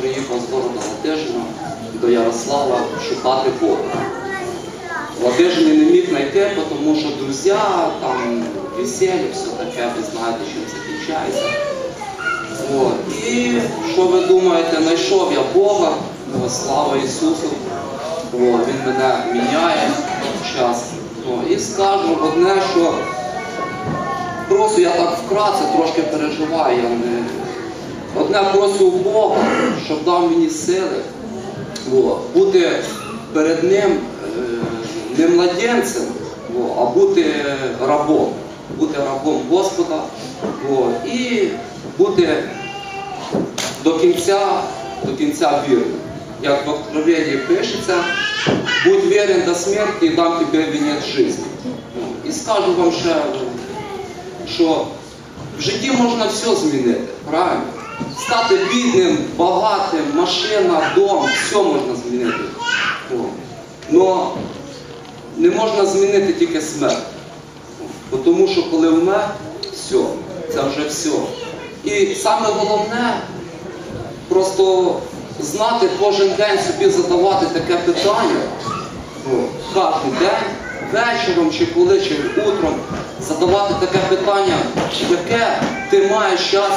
приїхав з города Ладижина до Ярослава шукати Бога. В не міг знайти, тому що друзі, там весілля, все таке, ви знаєте, чим це кінчається. От. І що ви думаєте, знайшов я Бога, слава Ісусу. О, він мене міняє час. І скажу одне, що просто я так вкратце трошки переживаю. Я не... Одне просю у Бога, щоб дав мені сили о, бути перед ним е, не младенцем, о, а бути рабом. Бути рабом Господа о, і бути до кінця, до кінця вірним. Як в Откровении пишеться, будь вірен до смерті і дам тобі вінець життя. І скажу вам ще, що в житті можна все змінити, правильно? Стати бідним, багатим, машина, дом, все можна змінити. Но не можна змінити тільки смерть. Бо Тому що коли вмер, все, це вже все. І саме головне просто знати кожен день собі задавати таке питання, кожен день, вечором чи коли, чи утром, задавати таке питання, яке ти маєш час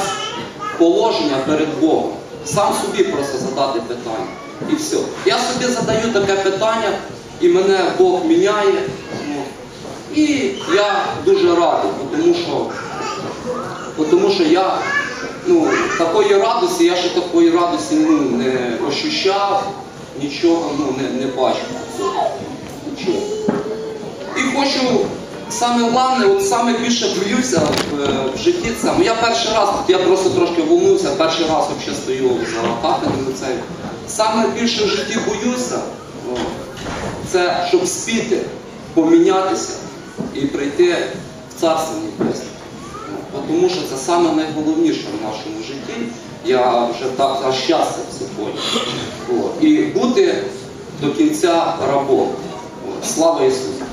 положення перед Богом. Сам собі просто задати питання. І все. Я собі задаю таке питання, і мене Бог міняє. ну, І я дуже радий, тому що, тому що я ну, такої радості, я ще такої радості ну, не ощущав, нічого ну, не, не бачив. Нічого. І хочу, саме головне, от саме більше боюся в, е, в житті це. Ну, я перший раз, тут я просто трошки волнуюся, перший раз взагалі стою за кафедрою цей. Саме більше в житті боюся, це щоб спіти, помінятися і прийти в царство небесне. Тому що це саме найголовніше в нашому житті. Я вже так за щастя це поняв. І бути до кінця рабом. Слава Ісусу!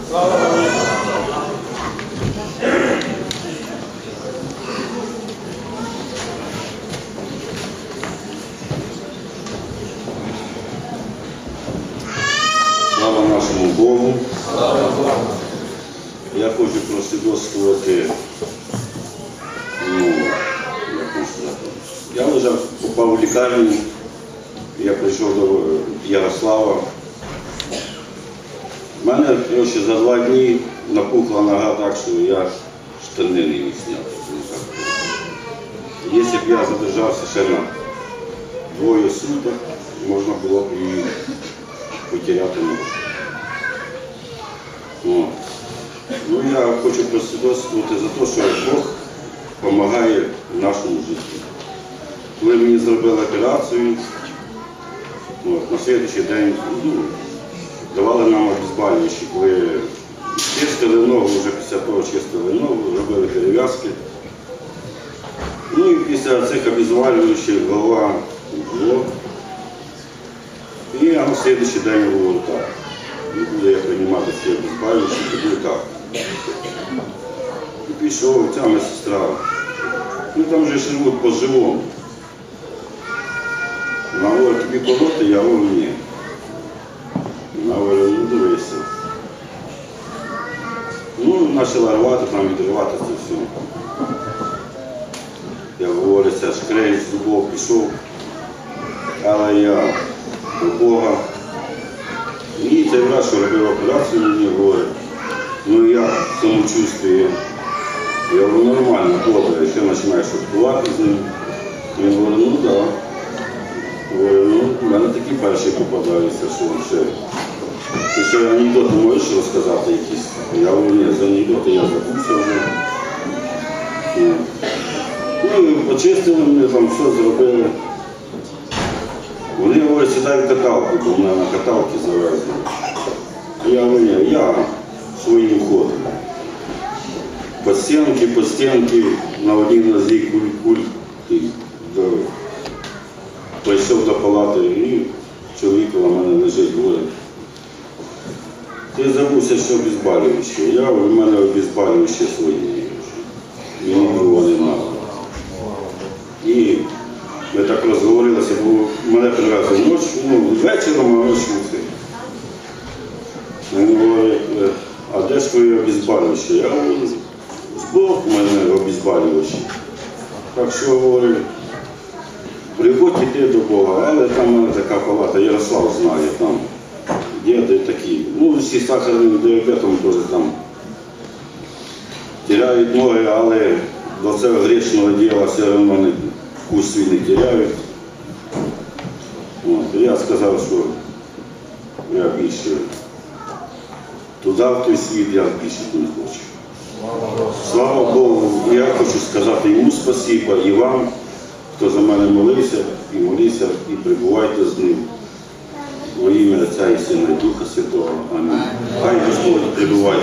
Слава нашому Богу. Я хочу просвідоцтвувати, ну, як вам сказати, я лежав, попав в лікарню, я прийшов до Ярослава. У мене коротше, за два дні напухла нога так, що я штани не міг. Ну. Якщо б я задержався ще на двоє суток, можна було б і потеряти ногу. Ну, я хочу просвідоцтвувати за те, що Бог допомагає в нашому житті. Коли мені зробили операцію, на слідчий день ну, давали нам обезболюючі, коли чистили ногу, вже після того чистили ногу, робили перев'язки. Ну і після цих обезболюючих голова було. І на слідчий день говорю так. Не буду я приймати ці обезболюючі, тоді так. І пішов, ця моя сестра. Ну там же живуть по-живому. Вона говорить, тобі колоти, я говорю, ні. Вона говорить, ну дивися. Ну, почала рвати, там відривати це все. Я говорю, це ж крей з зубов пішов. Але я до Бога. І цей врач, що робив операцію, мені говорить, ну я самочувствую. Я говорю, нормально, добре, ще починаєш шуткувати з ним. Він говорить, ну так. Да. Говорю, ну, в мене такі перші попадаються, що ще. Ти ще анекдоти можеш розказати якісь? Я ні, за анекдоти я забувся вже. Ну, і почистили мене, там все зробили. Вони говорять, сідай каталку, бо мене на каталки завезли. Я говорю, я своїм ходом. По стінки, по стінки, на одній нозі куль-куль. і Прийшов до палати і чоловік коло мене лежить, говорить. Ти забувся, що обезболююче. Я в мене обезболююче свої. Мені його не. І ми так розговорилися, бо мене вечором ми вийшли. Він говорить, «Е, а де ж твоє обізбалюваще? Я говорю, збоку в мене обізбалюваще. Так що говорю, приходь іти до Бога, але там в мене така палата, Ярослав знає там. Діти такі. Ну, всі з сахарним діабетом там теряють ноги, але до цього грішного діла все одно не вкус свій не теряють. От, я сказав, що я більше туди, в той світ, я більше не хочу. Слава Богу, я хочу сказати йому спасибо і вам, хто за мене молився, і моліться, і прибувайте з ним. Во ім'я Отця і Сина і Духа Святого. Амінь. Хай Господь прибуває.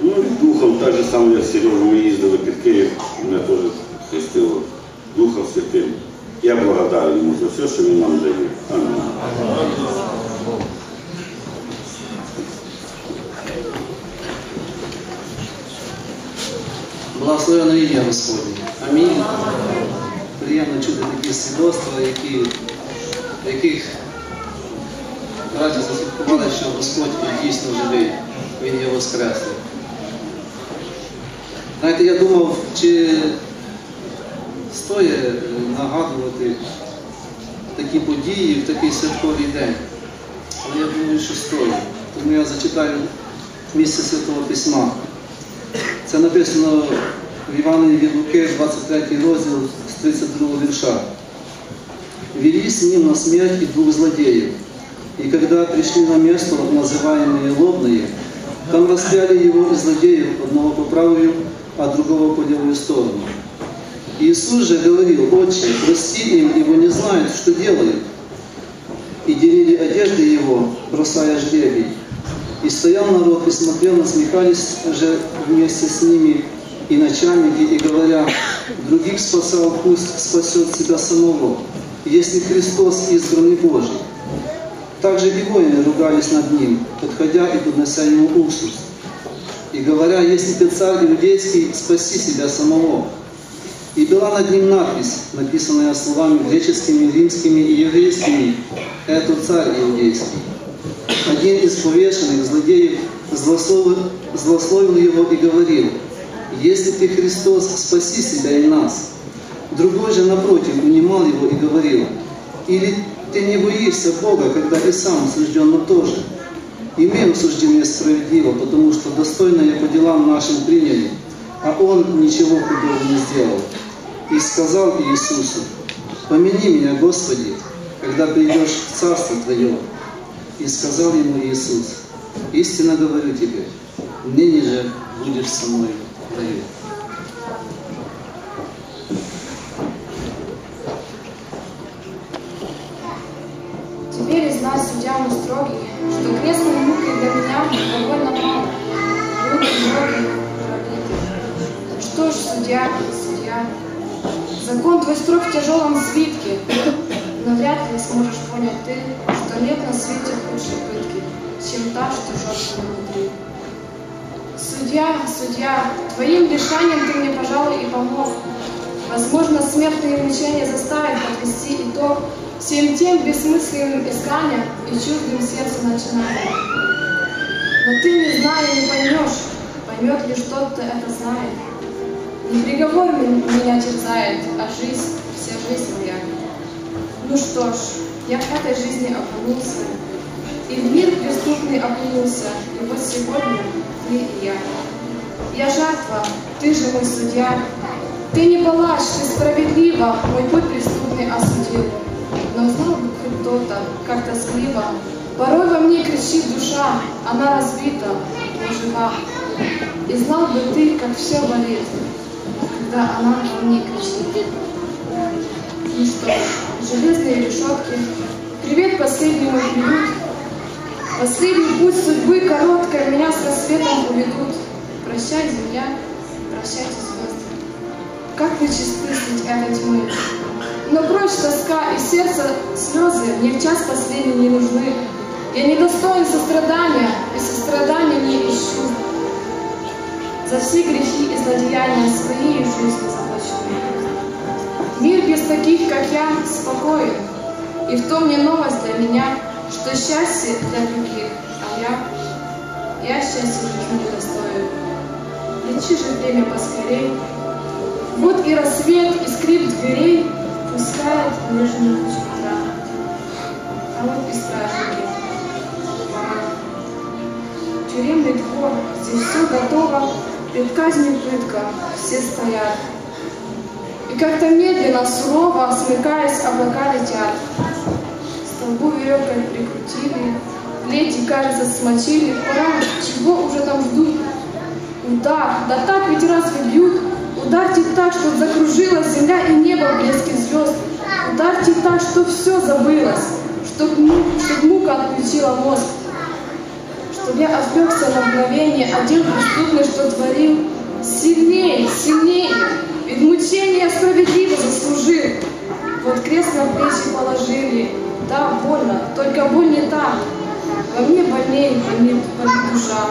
Ну і духом так же само, як Сережа, ми їздили під Київ, мене теж хрестило Духом Святим. Я благодарен йому за все, що він нам дає. Амінь. Благословено ім'я Господнє. Амінь. Приємно чути такі свідоцтва, які, яких браті засвідкували, що Господь дійсно живий, Він є воскреслий. Знаєте, я думав, чи стоїть е, нагадувати такі події в такий святковий день. Але я думаю, що стоїть. Тому я зачитаю місце Святого Письма. Це написано в Івангелії від Луки, 23 розділ з 32 вірша. «Вели с на смерть и двух злодеев, и когда пришли на место, называемое Лобное, там распяли его и злодеев, одного по правую, а другого по левую сторону. Иисус же говорил, «Отче, прости им, ибо не знают, что делают». И делили одежды его, бросая жребий. И стоял народ и смотрел, насмехались же вместе с ними и начальники, и говоря, других спасал, пусть спасет себя самого, если Христос избранный Божий. Также и воины ругались над ним, подходя и поднося ему уксус. И говоря, если ты царь иудейский, спаси себя самого. И была над ним надпись, написанная словами греческими, римскими и еврейскими, «Это царь иудейский». Один из повешенных злодеев злословил, злословил его и говорил, «Если ты Христос, спаси себя и нас». Другой же, напротив, унимал его и говорил, «Или ты не боишься Бога, когда и сам осужден на то же? Имеем суждение справедливо, потому что достойное по делам нашим приняли, а он ничего худого не сделал». И сказал Иисусу, «Помяни меня, Господи, когда придешь в Царство Твое». И сказал ему Иисус, истинно говорю тебе, ныне же будешь со мной в раю. Что жжет внутри. Судья, судья, твоим решением ты мне, пожалуй, и помог. Возможно, смертные мучения заставят подвести итог всем тем бессмысленным исканиям и чуждым сердцу начинаниям. Но ты, не зная, не поймешь, поймет лишь тот, кто это знает. Не приговор меня терзает, а жизнь, вся жизнь моя. Ну что ж, я в этой жизни окунулся, и мир преступный окунулся, и вот сегодня ты и я. Я жертва, ты же мой судья. Ты не палач, ты справедливо мой путь преступный осудил. Но знал бы кто-то, как тоскливо, порой во мне кричит душа, она разбита, но жива. И знал бы ты, как все болит, когда она во мне кричит. Ну что железные решетки, привет последний мой приют, Последний путь судьбы короткая, меня с рассветом уведут. Прощай, земля, прощайте звезды. Как вы чисты средь этой тьмы. Но прочь тоска и сердце слезы мне в час последний не нужны. Я не достоин сострадания, и сострадания не ищу. За все грехи и злодеяния своей жизни заплачу. Мир без таких, как я, спокоен. И в том не новость для меня, что счастье для других, а я, я счастья жизни недостоин. Лечи же время поскорей. Вот и рассвет, и скрип дверей пускает нежный луч утра. А вот и стражники. Тюремный двор, здесь все готово, Пред казнью пытка, все стоят. И как-то медленно, сурово, смыкаясь, облака летят. Веревкой прикрутили, плети, кажется, смочили. Пора, чего уже там ждут? Удар, да так ведь разве бьют? Ударьте так, что закружилась земля и небо в блеске звезд. Ударьте так, что все забылось, чтоб, чтоб мука отключила мозг чтобы я отвлекся на мгновение, дел преступный, что творил, сильнее, сильнее, ведь мучения справедливо заслужил. Вот крест на плечи положили, да, больно, только боль не та, во мне больнее болит, болит душа.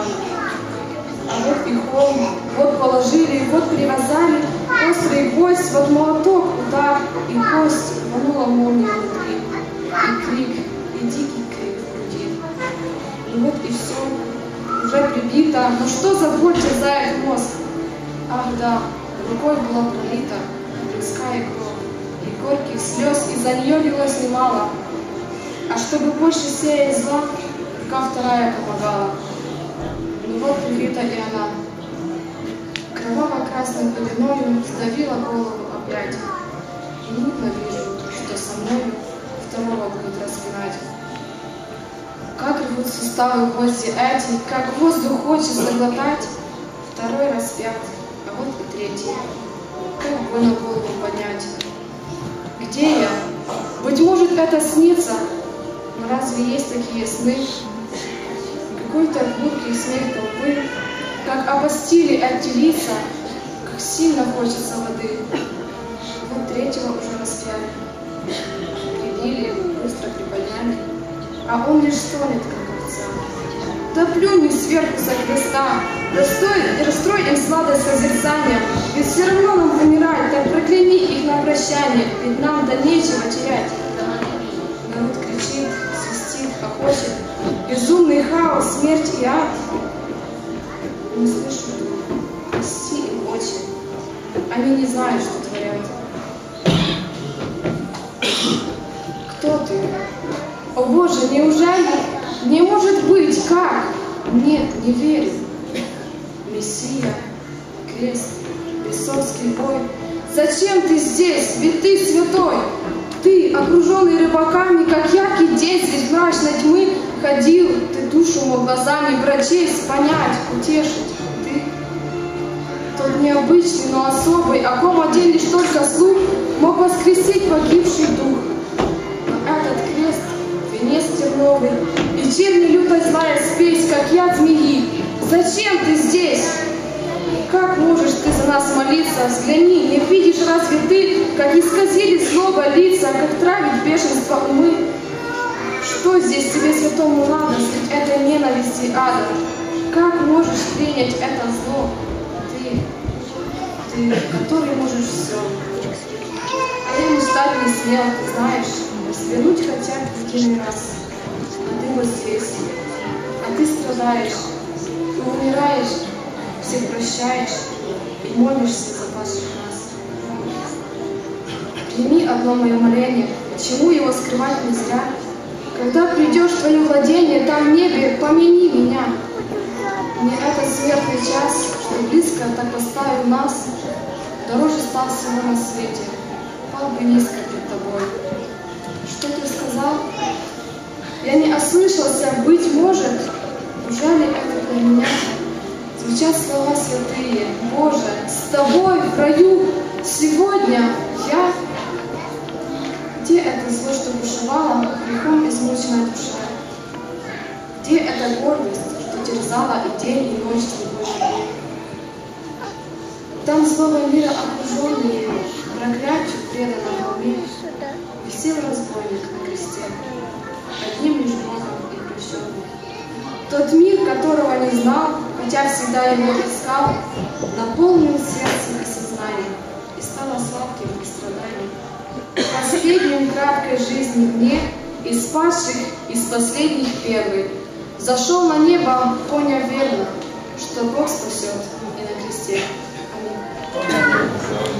А вот и холм, вот положили, вот привязали, острый гвоздь, вот молоток, удар, и кость рванула молния внутри, и крик, и дикий крик в груди. И вот и все, уже прибито. Ну что за боль терзает мозг? Ах да, рукой была пролита. Людская кровь, и горьких слез. Из-за нее лилось немало. А чтобы больше сеять зла, рука вторая помогала. Ну вот прикрыта и она. Кроваво-красной пеленою сдавила голову опять. И мутно вижу, что со мною второго будет распинать. Как рвут суставы гвозди эти, как воздух хочется глотать. Второй распят, а вот и третий. Как больно голову поднять. Где я? Быть может, это снится, разве есть такие сны? Какой-то гулкий смех толпы, как эти лица, как сильно хочется воды. Вот третьего уже распяли. Прибили, быстро приподняли а он лишь стонет, как овца. Да плюнь сверху со креста, растрой, расстрой им сладость созерцания, ведь все равно нам умирать, так прокляни их на прощание, ведь нам да нечего терять. Хохочет, безумный хаос, смерть и ад. Не слышу, прости им очень, они не знают, что творят. Кто ты? О Боже, неужели? Не может быть, как? Нет, не верю. Мессия, крест, бесовский бой. Зачем ты здесь? Ведь ты святой. Ты, окруженный рыбаками, как яркий день средь мрачной тьмы, ходил. Ты душу мог глазами прочесть, понять, утешить. Ты тот необычный, но особый, о ком один лишь только слух мог воскресить погибший дух. Но этот крест венец терновый, и черни люто злая спесь, как яд змеи. Зачем ты здесь? Как можешь ты за нас молиться? Взгляни, не видишь разве ты, как исказили злоба лица, как травит бешенство умы? Что здесь тебе святому надо средь этой ненависти ада? Как можешь принять это зло? Ты, ты, который можешь все. А я мечтать не смел, ты знаешь, Взглянуть хотя бы в один раз. А ты вот здесь. А ты страдаешь. Ты умираешь. Всех прощаешь. И молишься за павших нас. Прими одно мое моление. Почему его скрывать не зря? Когда придешь в твое владение, там в небе, помяни меня. Мне этот смертный час, что близко так поставил нас, дороже стал всего на свете. Пал бы низко пред тобой. Что ты сказал? Я не ослышался, быть может. Ужали это для меня? Звучат слова святые. Боже, с тобой в раю сегодня я... Где это зло, что бушевало, грехом измученная душа? Где эта гордость, что терзала и день, и ночь живу? Там злого мира окруженные, проклятию преданном холме, Висел разбойник на кресте, одним лишь Богом и прощенным. Тот мир, которого не знал, хотя всегда его искал, наполнил сердце и сознание и стал сладким и страданием. Последним краткой жизни мне из спасших, из последних первый, зашел на небо, понял верно, что Бог спасет и на кресте. Аминь.